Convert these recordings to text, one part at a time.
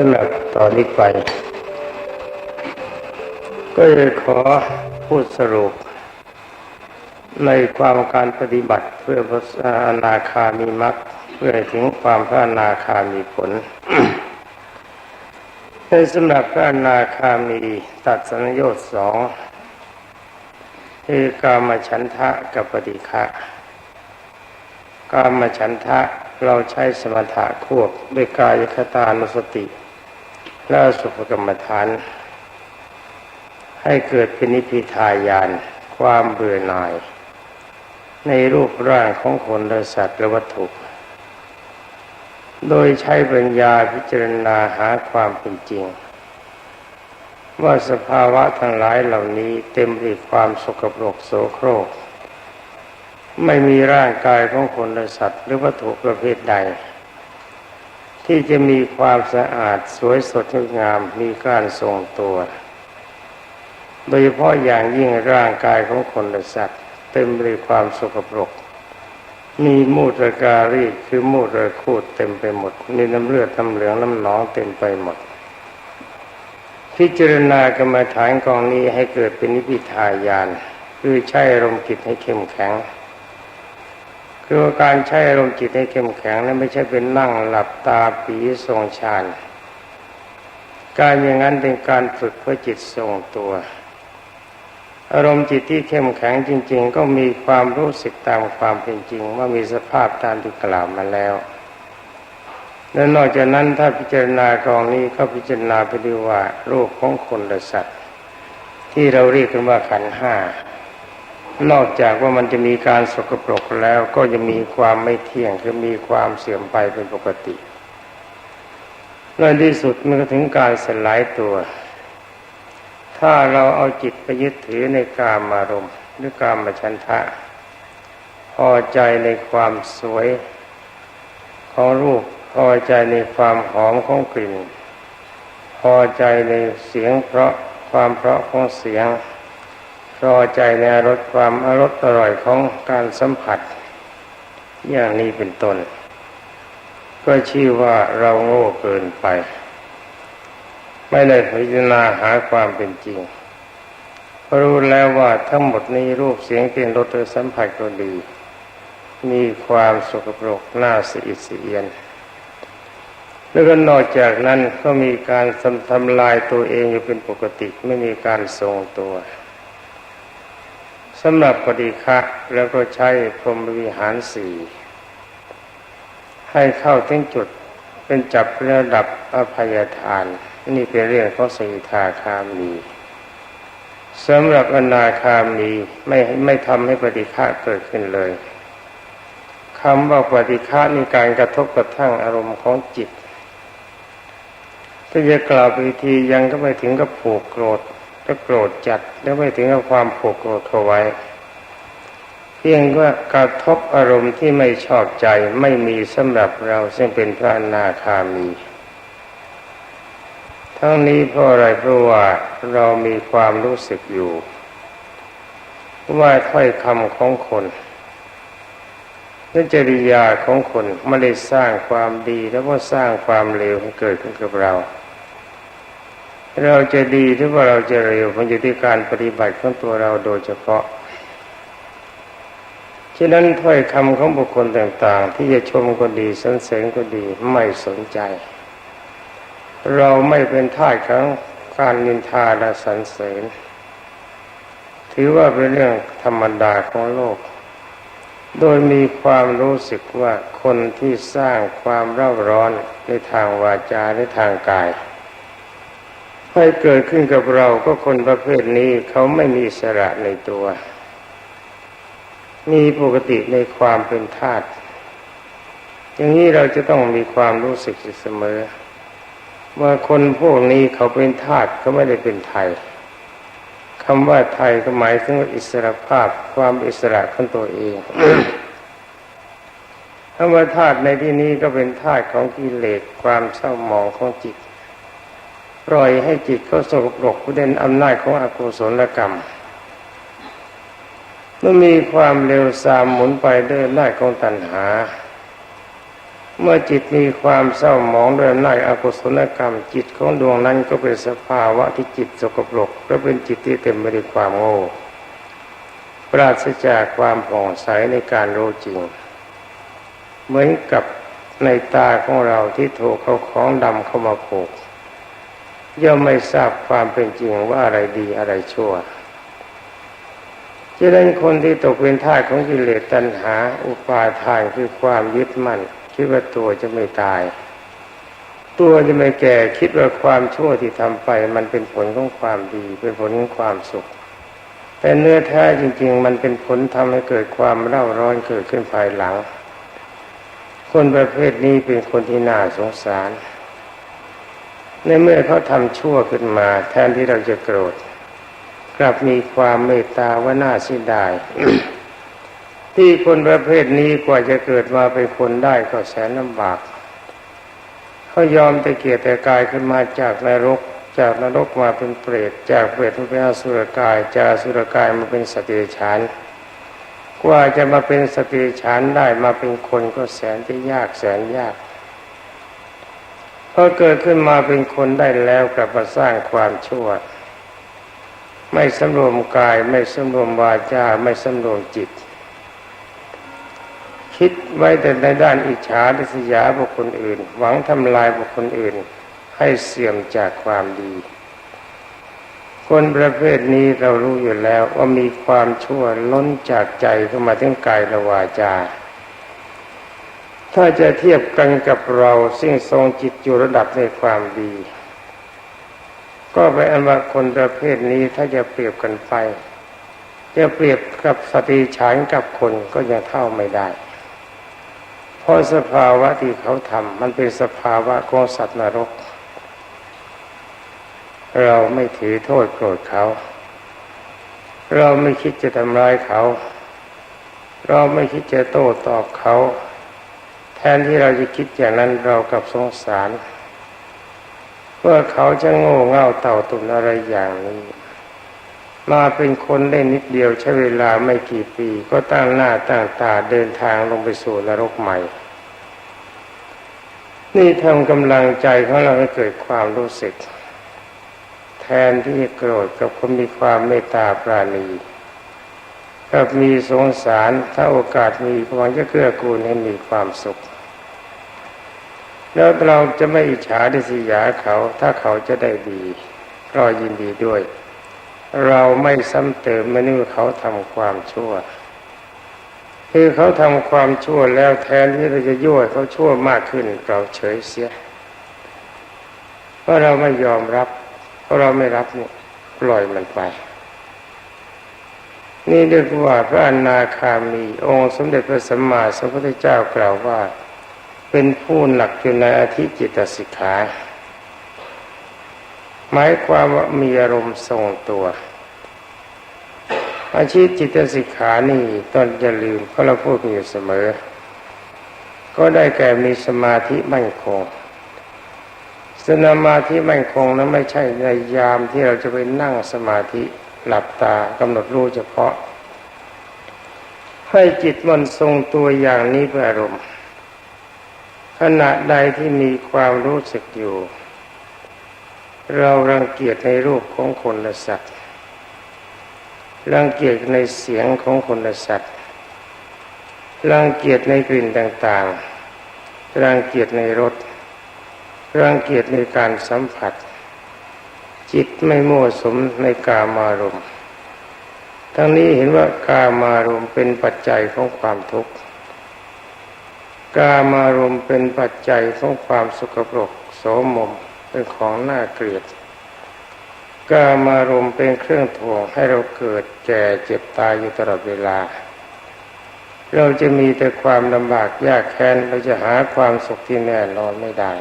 สำหรับตอนนี้ไป ก็จะขอพูดสรุป ในความการปฏิบัติเพื่อพระอนาคามีมรรคเพื่อถึงความพระอนาคามีผลในสำหรับพระอนาคามีตัดสัญญาสองคือกามฉันทะกับปฏิฆะกามฉันทะเราใช้สมถะควบด้วยกายคตานุสติ และสุภกรรมฐาน ให้เกิดเป็นนิพพิทายาน ความเบื่อหน่าย ในรูปร่างของคนและสัตว์และวัตถุ โดยใช้ปัญญาพิจารณาหาความเป็นจริง ว่าสภาวะทั้งหลายเหล่านี้เต็มไปด้วยความสกปรกโสโครก ไม่มีร่างกายของคนและสัตว์หรือวัตถุประเภทใด ที่จะมีความสะอาดสวยสดงดงามมีการทรงตัว โดยเฉพาะอย่างยิ่งร่างกายของคนและสัตว์เต็มไปด้วยความสกปรก มีมูตรการีคือมูตรคูดเต็มไปหมด มีน้ำเลือดน้ำเหลืองน้ำหนองเต็มไปหมด พิจารณากรรมฐานกองนี้ให้เกิดเป็นนิพพิทายาน คือใช้อารมณ์จิตให้เข้มแข็ง คือการใช้อารมณ์จิตให้เข้มแข็งนั้นไม่ใช่เป็นนั่งหลับตาปีทรงฌานการอย่างนั้นเป็นการฝึกเพื่อจิตทรงตัว อารมณ์จิตที่เข้มแข็งจริง ๆ ก็มีความรู้สึกตามความเป็นจริง ว่ามีสภาพตามที่กล่าวมาแล้วและนอกจากนั้นถ้าพิจารณากองนี้ก็พิจารณาไปดูว่ารูปของคนและสัตว์ ที่เราเรียกกันว่าขันห้า นอกจากว่ามันจะมีการสกปรกแล้วก็จะมีความไม่เที่ยงคือมีความเสื่อมไปเป็นปกติในที่สุดมันก็ถึงการสลายตัว ถ้าเราเอาจิตไปยึดถือในกามอารมณ์หรือกามฉันทะ พอใจในความสวยของรูปพอใจในความหอมของกลิ่น พอใจในเสียงเพราะความเพราะของเสียง พอใจในรสความอรสอร่อยของการสัมผัส อย่างนี้เป็นต้น ก็ชื่อว่าเราโง่เกินไป ไม่ได้พิจารณาหาความเป็นจริงรู้แล้วว่าทั้งหมดนี้รูปเสียงกลิ่นรสสัมผัสก็ดี มีความสกปรกน่าสีอิสีเอียน แล้วก็นอกจากนั้นก็มีการทำลายตัวเองอยู่เป็นปกติไม่มีการทรงตัว สำหรับปฏิฆะแล้วก็ใช้พรหมวิหารสี่ให้เข้าถึงจุดเป็นจับระดับอภัยทาน นี่เป็นเรื่องของสีทาคามีสำหรับอนาคามีไม่ไม่ทำให้ปฏิฆะเกิดขึ้นเลยคำว่าปฏิฆะนี่การกระทบกระทั่งอารมณ์ของจิตถ้าจะกล่าวไปทียังก็ไม่ถึงกับผูกโกรธ ถ้าโกรธจัดแล้วไม่ถึงกับความผูกโกรธเขาไว้ เพียงว่ากระทบอารมณ์ที่ไม่ชอบใจไม่มีสำหรับเราซึ่งเป็นพระอนาคามี ทั้งนี้เพราะอะไรเพราะว่าเรามีความรู้สึกอยู่ ว่าถ้อยคำของคนและจริยาของคนไม่ได้สร้างความดีแล้วก็สร้างความเลวให้เกิดขึ้นกับเรา เราจะดีหรือว่าเราจะเร็วมันอยู่ที่การปฏิบัติของตัวเราโดยเฉพาะฉะนั้นถ้อยคำของบุคคลต่าง ๆ ที่จะชมก็ดีสรรเสริญก็ดีไม่สนใจ เราไม่เป็นท่าสของการนินทาและสรรเสริญ ถือว่าเป็นเรื่องธรรมดาของโลก โดยมีความรู้สึกว่าคนที่สร้างความเร่าร้อนในทางวาจาในทางกาย ให้เกิดขึ้นกับเราก็คนประเภทนี้เขาไม่มีสระในตัว มีปกติในความเป็นธาตุอย่างนี้เราจะต้องมีความรู้สึกเสมอ ว่าคนพวกนี้เขาเป็นธาตุเขาไม่ได้เป็นไทยคำว่าไทยก็หมายถึงอิสระภาพความอิสระของตัวเองคำว่าธาตุในที่นี้ก็เป็นธาตุของกิเลสความเศร้าหมองของจิต ปล่อยให้จิตเขาสกปรกผู้เด่นอำนาจของอกุศลกรรมเมื่อมีความเร็วสามหมุนไปด้วยอำนาจของตัณหา เมื่อจิตมีความเศร้าหมองด้วยอำนาจอกุศลกรรม จิตของดวงนั้นก็เป็นสภาวะที่จิตสกปรกและเป็นจิตที่เต็มไปด้วยความโง่ปราศจากความผ่องใสในการรู้จริง เหมือนกับในตาของเราที่ถูกเขาของดำเข้ามาโผก ย่อมไม่ทราบความเป็นจริงว่าอะไรดีอะไรชั่วจะเป็นคนที่ตกเป็นทาสของกิเลสตัณหา อุปาทานคือความยึดมั่น คิดว่าตัวจะไม่ตาย ตัวจะไม่แก่คิดว่าความชั่วที่ทำไป มันเป็นผลของความดี เป็นผลของความสุข แต่เนื้อแท้จริง ๆ มันเป็นผลทำให้เกิดความเล่าร้อนเกิดขึ้นภายหลัง คนประเภทนี้เป็นคนที่น่าสงสาร ในเมื่อเขาทำชั่วขึ้นมา แทนที่เราจะโกรธ กลับมีความเมตตาว่าน่าเสียดาย ที่คนประเภทนี้กว่าจะเกิดมาเป็นคนได้ก็แสนลำบากเขายอมแต่เกียรต่กายขึ้นมาจากนรก จากนรกมาเป็นเปรตจากเปรตมาเป็นอสุรกาย จากอสุรกายมาเป็นสติฉานกว่าจะมาเป็นสติฉานได้มาเป็นคนก็แสนที่ยากแสนยาก พอเกิดขึ้นมาเป็นคนได้แล้วกลับมาสร้างความชั่ว ไม่สำรวมกายไม่สำรวมวาจาไม่สำรวมจิต คิดไว้แต่ในด้านอิจฉาดิษยาบุคคลอื่น หวังทำลายบุคคลอื่น ให้เสื่อมจากความดี คนประเภทนี้เรารู้อยู่แล้วว่ามีความชั่วล้นจากใจเข้ามาถึงกายและวาจา ถ้าจะเทียบกันกับเราซึ่งทรงจิตอยู่ระดับในความดี ก็ไปอันว่าคนประเภทนี้ถ้าจะเปรียบกันไป จะเปรียบกับสติฉานกับคนก็ยังเท่าไม่ได้ เพราะสภาวะที่เขาทำมันเป็นสภาวะของสัตว์นรก เราไม่ถือโทษโกรธเขา เราไม่คิดจะทำร้ายเขา เราไม่คิดจะโต้ตอบเขา แทนที่เราจะคิดอย่างนั้นเรากับสงสารว่าเขาจะโง่เง่าเต่าตุนอะไรอย่างนี้ มาเป็นคนได้นิดเดียวใช้เวลาไม่กี่ปี ก็ตั้งหน้าตั้งตาเดินทางลงไปสู่นรกใหม่ นี่ทำกำลังใจของเราให้เกิดความรู้สึก แทนที่จะโกรธกับคนมีความเมตตาปราณี กับมีสงสารถ้าโอกาสมีหวังจะเกื้อกูลให้มีความสุข แล้วเราจะไม่อิจฉาดิสยาเขา ถ้าเขาจะได้ดีก็ยินดีด้วย เราไม่ซ้ำเติมมนุษย์เขาทำความชั่ว คือเขาทำความชั่วแล้วแทนที่เราจะยั่วเขาชั่วมากขึ้น เราเฉยเสียเพราะเราไม่ยอมรับ เพราะเราไม่รับเนี่ยปล่อยมันไป นี่เรียกว่าพระอนาคามี องค์สมเด็จพระสัมมาสัมพุทธเจ้ากล่าวว่า เป็นผู้หนักอยู่ในอธิจิตสิกขาหมายความว่ามีอารมณ์ทรงตัว อาชีพจิตสิกขานี่ตอนจะลืมเพราะเราพูดอยู่เสมอ ก็ได้แก่มีสมาธิมั่นคงสมาธิมั่นคงนั้นไม่ใช่ในยามที่เราจะไปนั่งสมาธิ หลับตากำหนดรู้เฉพาะ ให้จิตมันทรงตัวอย่างนี้เป็นอารมณ์ ขณะใดที่มีความรู้สึกอยู่ เรารังเกียจในรูปของคนและสัตว์รังเกียจในเสียงของคนและสัตว์รังเกียจในกลิ่นต่างๆรังเกียจในรสรังเกียจในการสัมผัส จิตไม่มั่วสมในกามารมณ์ทั้งนี้เห็นว่ากามารมณ์เป็นปัจจัยของความทุกข์กามารมณ์เป็นปัจจัยของความสุขปรกโสมมเป็นของน่าเกลียดกามารมณ์เป็นเครื่องถ่วงให้เราเกิดแก่เจ็บตายอยู่ตลอดเวลา เราจะมีแต่ความลำบากยากแค้นเราจะหาความสุขที่แน่นอนไม่ได้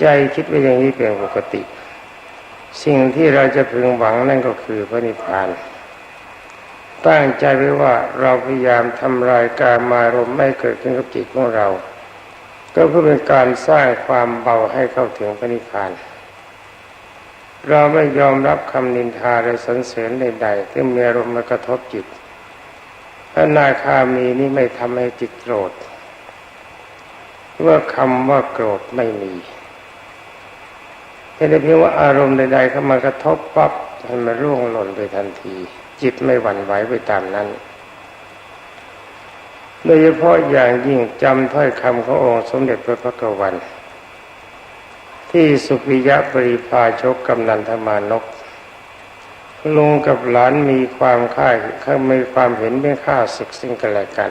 ใจคิดว่าอย่างนี้เป็นปกติ สิ่งที่เราจะพึงหวังนั่นก็คือพระนิพพาน ตั้งใจไว้ว่าเราพยายามทำลายการมารมไม่เกิดขึ้นกับจิตของเรา ก็เพื่อเป็นการสร้างความเบาให้เข้าถึงพระนิพพานเราไม่ยอมรับคำนินทาและสรรเสริญใดๆที่มีอารมณ์มากระทบจิตพระนาคามีนี่ไม่ทำให้จิตโกรธ ว่าคำว่าโกรธไม่มี แต่เพียงว่าอารมณ์ใดๆเข้ามากระทบปั๊บให้มันร่วงหล่นไปทันที จิตไม่หวั่นไหวไปตามนั้น โดยเฉพาะอย่างยิ่งจำถ้อยคำขององค์สมเด็จพระพักวัน ที่สุปิยะปริภาชกกำนันธมานกลุงกับหลานมีความค่ายเขามีความเห็นเป็นค่าศึกซึ่งกันและกัน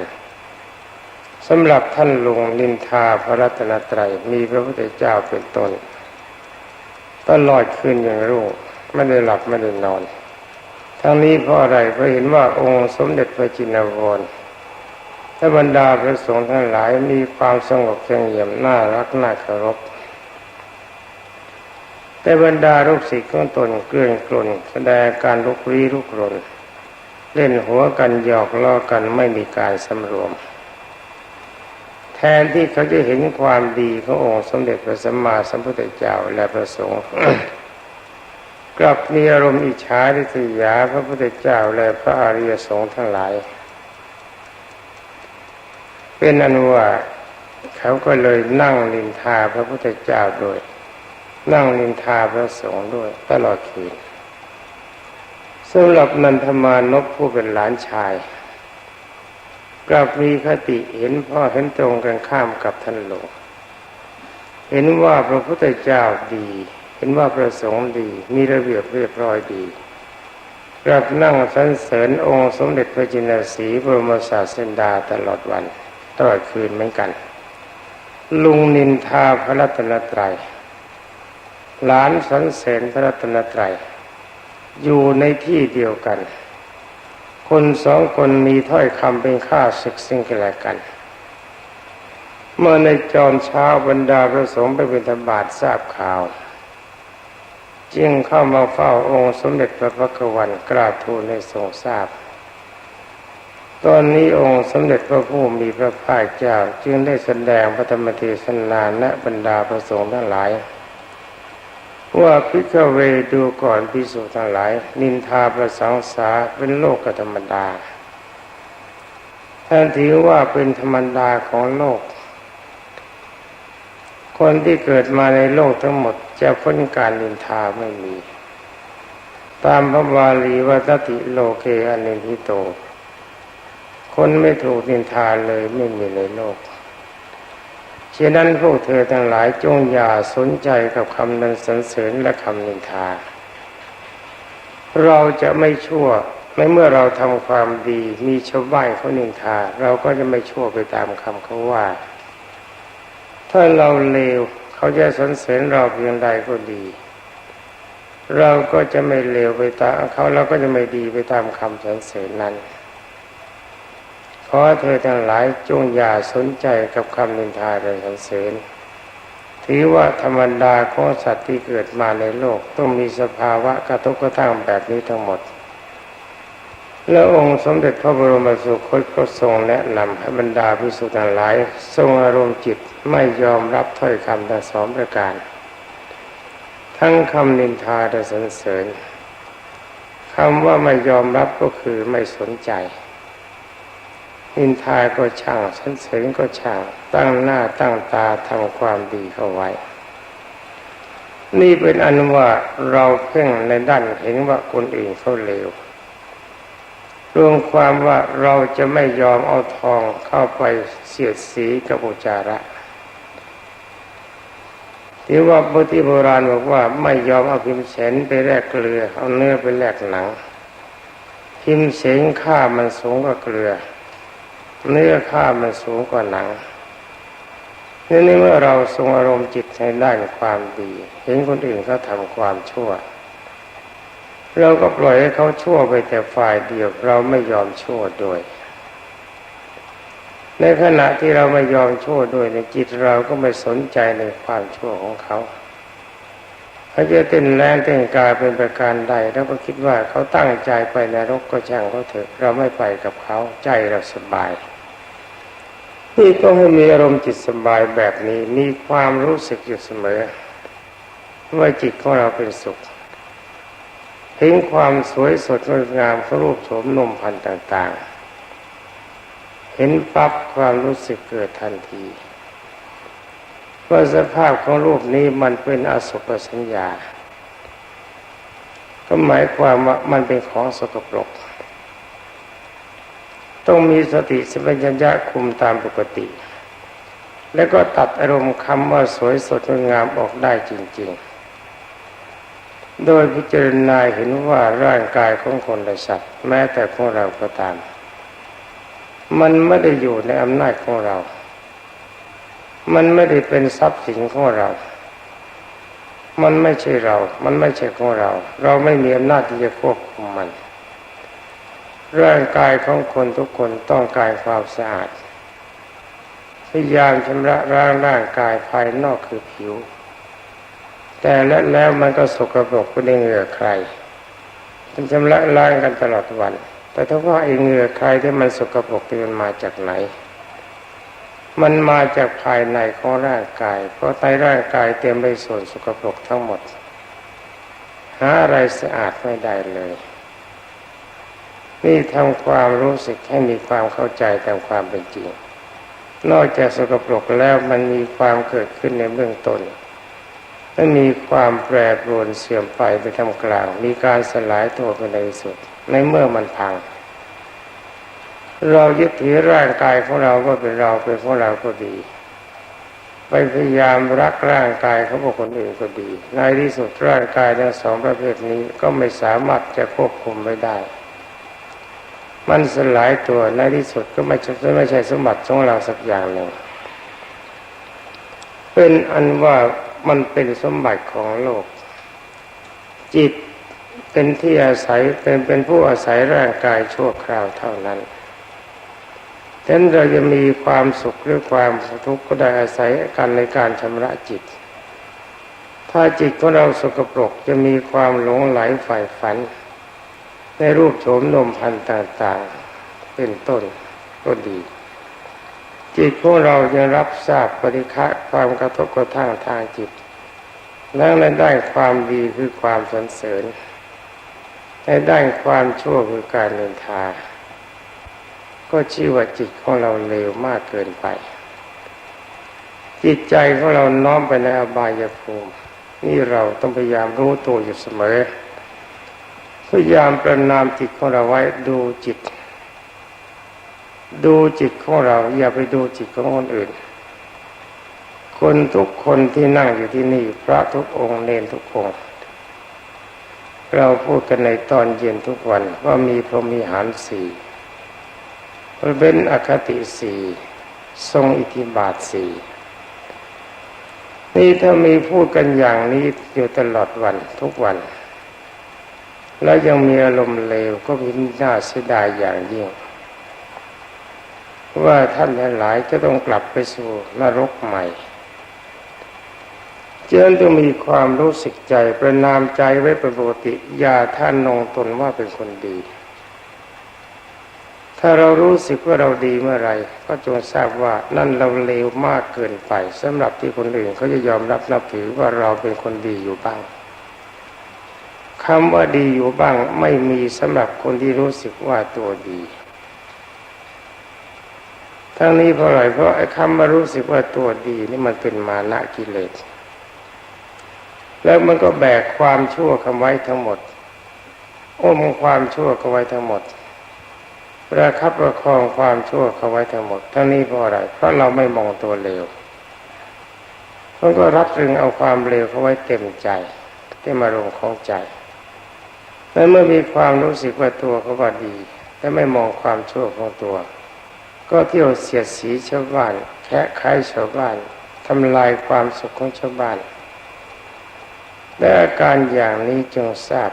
สำหรับท่านลุงนินทาพระรัตนตรัยมีพระพุทธเจ้าเป็นต้น ตลอดคืนอย่างรุ่งไม่ได้หลับไม่ได้นอน ทั้งนี้เพราะอะไรเพราะเห็นว่าองค์สมเด็จพระจินวรและบรรดาพระสงฆ์ทั้งหลายมีความสงบเสงี่ยมน่ารักน่าเคารพแต่บรรดาลูกศิษย์ของตนเกลื่อนกลนแสดงการลุกลี้ลุกรนเล่นหัวกันหยอกล้อกันไม่มีการสำรวม แทนที่เขาจะเห็นความดีขององค์สมเด็จพระสัมมาสัมพุทธเจ้าและพระสงฆ์กลับมีอารมณ์อิจฉาริษยาพระพุทธเจ้าและพระอริยสงฆ์ทั้งหลาย เป็นอนุว่าเขาก็เลยนั่งลินทาพระพุทธเจ้าด้วย นั่งลินทาพระสงฆ์ด้วยตลอดคืนสำหรับนันทมานพผู้เป็นหลานชาย กลับมีคติเห็นพ่อเห็นตรงกันข้ามกับท่านหลวงเห็นว่าพระพุทธเจ้าดี เห็นว่าพระสงฆ์ดี มีระเบียบเรียบร้อยดี กลับนั่งสรรเสริญองค์สมเด็จพระจินสีบรมศาสดาตลอดวันตลอดคืนเหมือนกัน ลุงนินทาพระรัตนตรัยหลานสรรเสริญพระรัตนตรัยอยู่ในที่เดียวกัน คนสองคนมีถ้อยคำเป็นค่าศึกซึ่งกันและกัน เมื่อในจอมเช้าบรรดาพระสงฆ์ไปเป็นธบาตทราบข่าว จึงเข้ามาเฝ้าองค์สมเด็จพระพักวันกราบทูลให้ทรงทราบ ตอนนี้องค์สมเด็จพระผู้มีพระภาคเจ้าจึงได้แสดงพระธรรมเทศนาและบรรดาพระสงฆ์ทั้งหลาย ว่าพิกเวดูก่อนพิสูจน์ทั้งหลาย นินทาประสังสาเป็นโลกธรรมดา ท่านถือว่าเป็นธรรมดาของโลก คนที่เกิดมาในโลกทั้งหมดจะพ้นการนินทาไม่มี ตามพระบาลีว่าตติโลเกอนินทิโต คนไม่ถูกนินทาเลยไม่มีในโลก ฉะนั้นพวกเธอทั้งหลายจงอย่าสนใจกับคำนันสรรเสริญและคำนินทา เราจะไม่ชั่วไม่เมื่อเราทำความดีมีชาวบ้านเขานินทา เราก็จะไม่ชั่วไปตามคำเขาว่า ถ้าเราเลวเขาจะสรรเสริญเราเพียงใดก็ดี เราก็จะไม่เลวไปตามเขาเราก็จะไม่ดีไปตามคำสรรเสริญนั้น ขอเธอทั้งหลายจงอย่าสนใจกับคำนินทาและสรรเสริญถือว่าธรรมดาของสัตว์ที่เกิดมาในโลกต้องมีสภาวะกระทบกระทั่งแบบนี้ทั้งหมด แล้วองค์สมเด็จพระบรมสุคตก็ทรงแนะนำให้บรรดาพิสุทธิ์ทั้งหลาย ทรงอารมณ์จิตไม่ยอมรับถ้อยคำทั้งสองประการ ทั้งคำนินทาและสรรเสริญคำว่าไม่ยอมรับก็คือไม่สนใจ นินทาก็ช่างสรรเสริญก็ช่างตั้งหน้าตั้งตาทำความดีเข้าไว้ นี่เป็นอันว่าเราเพ่งในด้านเห็นว่าคนอื่นเขาเลวรวมความว่าเราจะไม่ยอมเอาทองเข้าไปเสียดสีกับอุจาระที่ว่าพุทธิโบราณบอกว่าไม่ยอมเอาพิมพ์เสนไปแลกเกลือ เอาเนื้อไปแลกหนัง พิมพ์เสนค่ามันสูงกว่าเกลือ เนื้อค่ามันสูงกว่าหนังนี่นี่เมื่อเราทรงอารมณ์จิตในด้านความดี เห็นคนอื่นเขาทำความชั่ว เราก็ปล่อยให้เขาชั่วไปแต่ฝ่ายเดียว เราไม่ยอมชั่วด้วยในขณะที่เราไม่ยอมชั่วด้วยในจิตเราก็ไม่สนใจในความชั่วของเขา เขาจะเต้นแรงเต้นกายเป็นประการใดแล้วก็คิดว่าเขาตั้งใจไปในรกก็ช่างเขาเถอะเราไม่ไปกับเขาใจเราสบายนี่ต้องให้มีอารมณ์จิตสบายแบบนี้มีความรู้สึกอยู่เสมอว่าจิตของเราเป็นสุขเห็นความสวยสดงดงามของรูปโฉมนมพันธ์ต่าง ๆ เห็นปั๊บความรู้สึกเกิดทันที ว่าสภาพของรูปนี้มันเป็นอสุภสัญญา ก็หมายความว่ามันเป็นของสกปรก ต้องมีสติสัมปชัญญะคุมตามปกติ แล้วก็ตัดอารมณ์คำว่าสวยสดงามออกได้จริง ๆ โดยพิจารณาเห็นว่าร่างกายของคนและสัตว์แม้แต่ของเราก็ตาม มันไม่ได้อยู่ในอำนาจของเรา มันไม่ได้เป็นทรัพย์สินของเรา มันไม่ใช่เรา มันไม่ใช่ของเรา เราไม่มีอำนาจที่จะควบคุมมัน ร่างกายของคนทุกคนต้องการความสะอาด พยายามชำระร่างร่างกายภายนอกคือผิว แต่และแล้วมันก็สกปรกก็ได้เหงื่อใครมันชำระล้างกันตลอดวัน แต่ถ้าว่าไอ้เหงื่อใครที่มันสกปรกที่มันมาจากไหน มันมาจากภายในของร่างกาย เพราะในร่างกายเต็มไปส่วนสกปรกทั้งหมด หาอะไรสะอาดไม่ได้เลย นี่ทำความรู้สึกให้มีความเข้าใจตามความเป็นจริง นอกจากสกปรกแล้วมันมีความเกิดขึ้นในเบื้องต้นและมีความแปรปรวนเสื่อมไปไปทำกลาง มีการสลายตัวไปในที่สุด ในเมื่อมันพัง เรายึดถือร่างกายของเราก็เป็นเราเป็นของเราก็ดี ไปพยายามรักร่างกายเขาบอกคนอื่นก็ดี ในที่สุดร่างกายทั้งสองประเภทนี้ก็ไม่สามารถจะควบคุมไม่ได้ มันสลายตัวในที่สุดก็ไม่ใช่ไม่ใช่สมบัติของเราสักอย่างหนึ่งเป็นอันว่ามันเป็นสมบัติของโลก จิตเป็นที่อาศัยเป็นเป็นผู้อาศัยร่างกายชั่วคราวเท่านั้น ฉะนั้นเราจะมีความสุขหรือความทุกข์ก็ได้อาศัยกันในการชำระจิต ถ้าจิตของเราสกปรกจะมีความหลงไหลฝ่ายฝัน ในรูปโฉมนมพันธ์ต่างๆ เป็นต้นก็ดี จิตของเราจะรับทราบปริฆะความกระทบกระทั่งทางจิต แล้วในด้ความดีคือความสรรเสริญในด้ความชั่วคือการเนินทา ก็ชื่อว่าจิตของเราเลวมากเกินไป จิตใจของเราน้อมไปในอบายภูมิ นี่เราต้องพยายามรู้ตัวอยู่เสมอ พยายามประนามจิตของเราไว้ดูจิต ดูจิตของเรา อย่าไปดูจิตของคนอื่น คนทุกคนที่นั่งอยู่ที่นี่ พระทุกองค์เนนทุกองค์เราพูดกันในตอนเย็นทุกวันว่ามีพรหมีหารสี่ เป็นอคติสี่ทรงอิทธิบาทสี่นี่ถ้ามีพูดกันอย่างนี้อยู่ตลอดวันทุกวัน แล้วยังมีอารมณ์เลวก็พิน่าเสียดายอย่างยิ่งว่าท่านทั้งหลายจะต้องกลับไปสู่นรกใหม่ เจนต้องมีความรู้สึกใจประนามใจไว้เป็นปกติ อย่าท่านนงตนว่าเป็นคนดี ถ้าเรารู้สึกว่าเราดีเมื่อไรก็จงทราบว่านั่นเราเลวมากเกินไปสำหรับที่คนอื่นเขาจะยอมรับนับถือว่าเราเป็นคนดีอยู่บ้างคำว่าดีอยู่บ้างไม่มีสำหรับคนที่รู้สึกว่าตัวดีทั้งนี้เพราะอะไรเพราะไอ้คำว่ารู้สึกว่าตัวดีนี่มันเป็นมานะกิเลสแล้วมันก็แบกความชั่วคำไว้ทั้งหมดอมความชั่วเขาไว้ทั้งหมด ประคับประคองความชั่วเขาไว้ทั้งหมด ทั้งนี้เพราะอะไร เพราะเราไม่มองตัวเลวมันก็รับรึงเอาความเลวเขาไว้เต็มใจที่มาลงของใจและเมื่อมีความรู้สึกว่าตัวเขาว่าดี และไม่มองความชั่วของตัว ก็เที่ยวเสียดสีชาวบ้านแค่ใครชาวบ้านทำลายความสุขของชาวบ้านและอาการอย่างนี้จงทราบ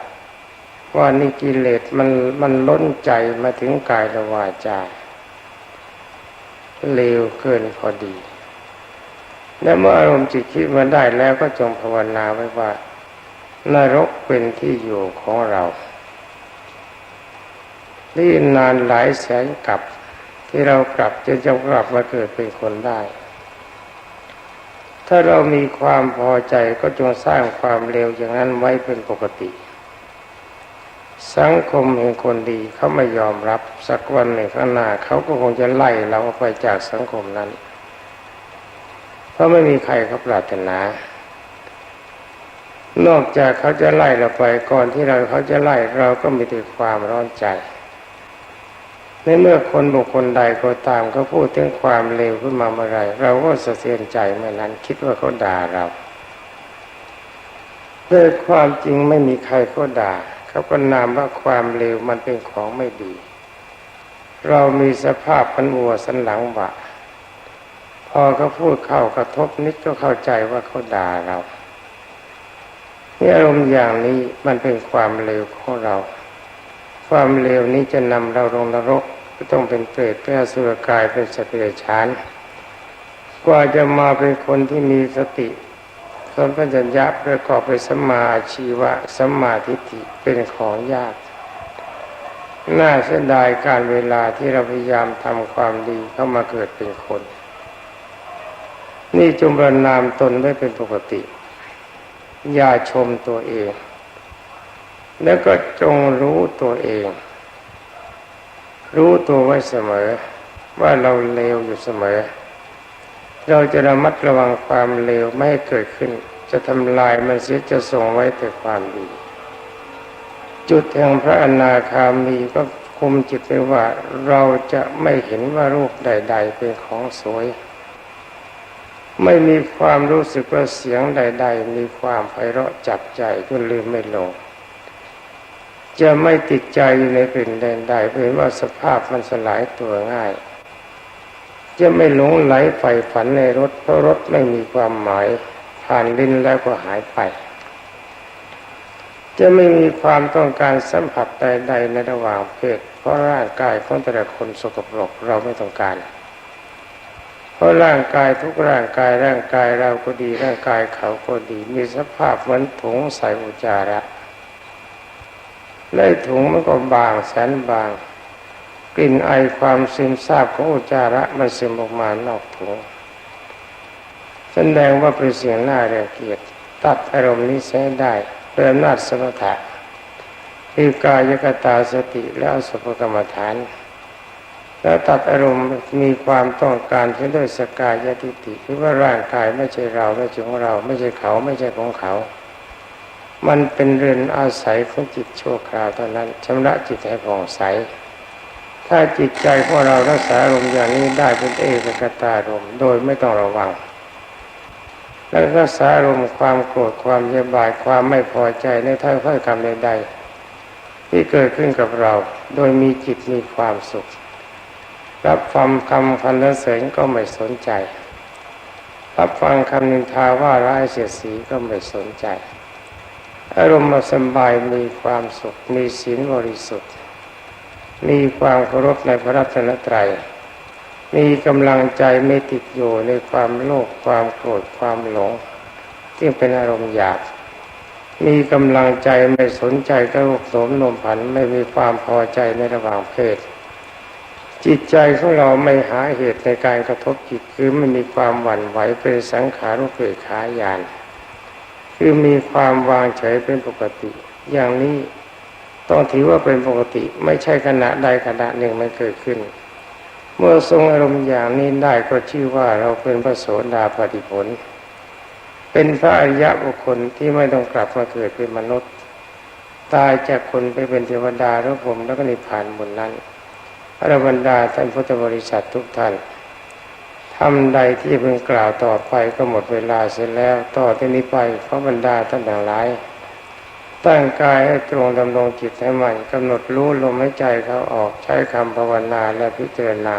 ว่านิกิเลสมันมันล้นใจมาถึงกายและวาจาเลวเกินพอดี และเมื่ออารมณ์จิตคิดมาได้แล้วก็จงภาวนาไว้ว่านรกเป็นที่อยู่ของเราที่นานหลายแสนกับ ที่เรากลับจะจะกลับมาเกิดเป็นคนได้ ถ้าเรามีความพอใจก็จงสร้างความเร็วอย่างนั้นไว้เป็นปกติ สังคมแห่งคนดีเขาไม่ยอมรับสักวันหนึ่งข้างหน้าเขาก็คงจะไล่เราออกไปจากสังคมนั้น เพราะไม่มีใครเขาปรารถนา นอกจากเขาจะไล่เราไปก่อนที่เราเขาจะไล่เราก็มีแต่ความร้อนใจในเมื่อคนบุคคลใดก็ตามเขาพูดถึงความเลวขึ้นมาเมื่อไรเราก็สะเทือนใจเมื่อนั้นคิดว่าเขาด่าเราด้วยความจริงไม่มีใครเขาด่า เขาก็นามว่าความเลวมันเป็นของไม่ดี เรามีสภาพพันวัวสันหลังบะพอเขาพูดเข้ากระทบนิดก็เข้าใจว่าเขาด่าเรานี่อารมณ์อย่างนี้มันเป็นความเลวของเรา ความเลวนี้จะนำเราลงนรกก็ต้องเป็นเปรตเป็นอสุรกายเป็นสัตว์เดรัจฉาน กว่าจะมาเป็นคนที่มีสติ สัมปัญญะประกอบไปสัมมาชีวะสัมมาทิฏฐิเป็นของยาก น่าเสียดายการเวลาที่เราพยายามทำความดีเข้ามาเกิดเป็นคน นี่จงประนามตนไว้เป็นปกติ อย่าชมตัวเอง แล้วก็จงรู้ตัวเอง รู้ตัวไว้เสมอว่าเราเลวอยู่เสมอ เราจะระมัดระวังความเลวไม่ให้เกิดขึ้น จะทำลายมันเสียจะส่งไว้แต่ความดี จุดแห่งพระอนาคามีก็คุมจิตไว้ว่าเราจะไม่เห็นว่ารูปใด ๆ เป็นของสวย ไม่มีความรู้สึกว่าเสียงใด ๆ มีความไพเราะจับใจจนลืมไม่ลง จะไม่ติดใจอยู่ในกลิ่นใดๆเป็นว่าสภาพมันสลายตัวง่าย จะไม่หลงไหลใฝ่ฝันในรถเพราะรถไม่มีความหมายผ่านลิ้นแล้วก็หายไป จะไม่มีความต้องการสัมผัสใดๆในระหว่างเพศ เพราะร่างกายของแต่ละคนสกปรกเราไม่ต้องการ เพราะร่างกายทุกร่างกายร่างกายเราก็ดีร่างกายเขาก็ดี มีสภาพเหมือนถุงใส่อุจจาระและถุงมันก็บางแสนบาง กลิ่นไอความซึมซาบของอุจจาระมันซึมออกมานอกถุงแสดงว่าเป็นเสิ่งหน่าเรียงเกียจตัดอารมณ์นี้ใช้ได้ด้วยอำนาจสมถะคือกายกตาสติและอสุภกรรมฐาน แล้วตัดอารมณ์มีความต้องการเช่นด้วยสกายทิฏฐิคือว่าร่างกายไม่ใช่เราไม่ใช่ของเรา ไม่ใช่เขาไม่ใช่ของเขา มันเป็นเรือนอาศัยของจิตชั่วคราวเท่านั้นชำระจิตให้ผ่องใส ถ้าจิตใจของเรารักษาอารมณ์อย่างนี้ได้เป็นเอกกตารมโดยไม่ต้องระวังแล้วรักษาอารมณ์ความโกรธความเยียบายความไม่พอใจในถ้อยค่อยคำใดๆที่เกิดขึ้นกับเรา โดยมีจิตมีความสุข รับฟังคำคันเสริญก็ไม่สนใจ รับฟังคำนินทาว่าร้ายเสียสีก็ไม่สนใจ อารมณ์สบายมีความสุขมีศีลบริสุทธิ์ มีความเคารพในพระรัตนตรัย มีกำลังใจไม่ติดอยู่ในความโลภความโกรธความหลงที่เป็นอารมณ์หยาบมีกำลังใจไม่สนใจกระโกสมนมผันไม่มีความพอใจในระหว่างเพศ จิตใจของเราไม่หาเหตุในการกระทบจิตคือไม่มีความหวั่นไหวเป็นสังขารุเปกขายาน คือมีความวางเฉยเป็นปกติ อย่างนี้ ต้องถือว่าเป็นปกติไม่ใช่ขณะใดขณะหนึ่งไม่เกิดขึ้น เมื่อทรงอารมณ์อย่างนี้ได้ก็ชื่อว่าเราเป็นพระโสดาปฏิผล เป็นพระอริยะบุคคลที่ไม่ต้องกลับมาเกิดเป็นมนุษย์ ตายจากคนไปเป็นเทวดาหรือผมแล้วก็นิพพานบนนั้นอรบรรดาท่านพุทธบริษัททุกท่านทำใดที่เพิ่งกล่าวต่อไปก็หมดเวลาเสร็จแล้ว ต่อที่นี้ไปขอบรรดาท่านทั้งหลาย ตั้งกายให้ตรงดำรงจิตให้มันกำหนดรู้ลมหายใจเขาออกใช้คำภาวนาและพิจารณา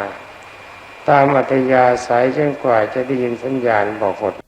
ตามอัตยาสายจนกว่าจะได้ยินสัญญาณบอกหมด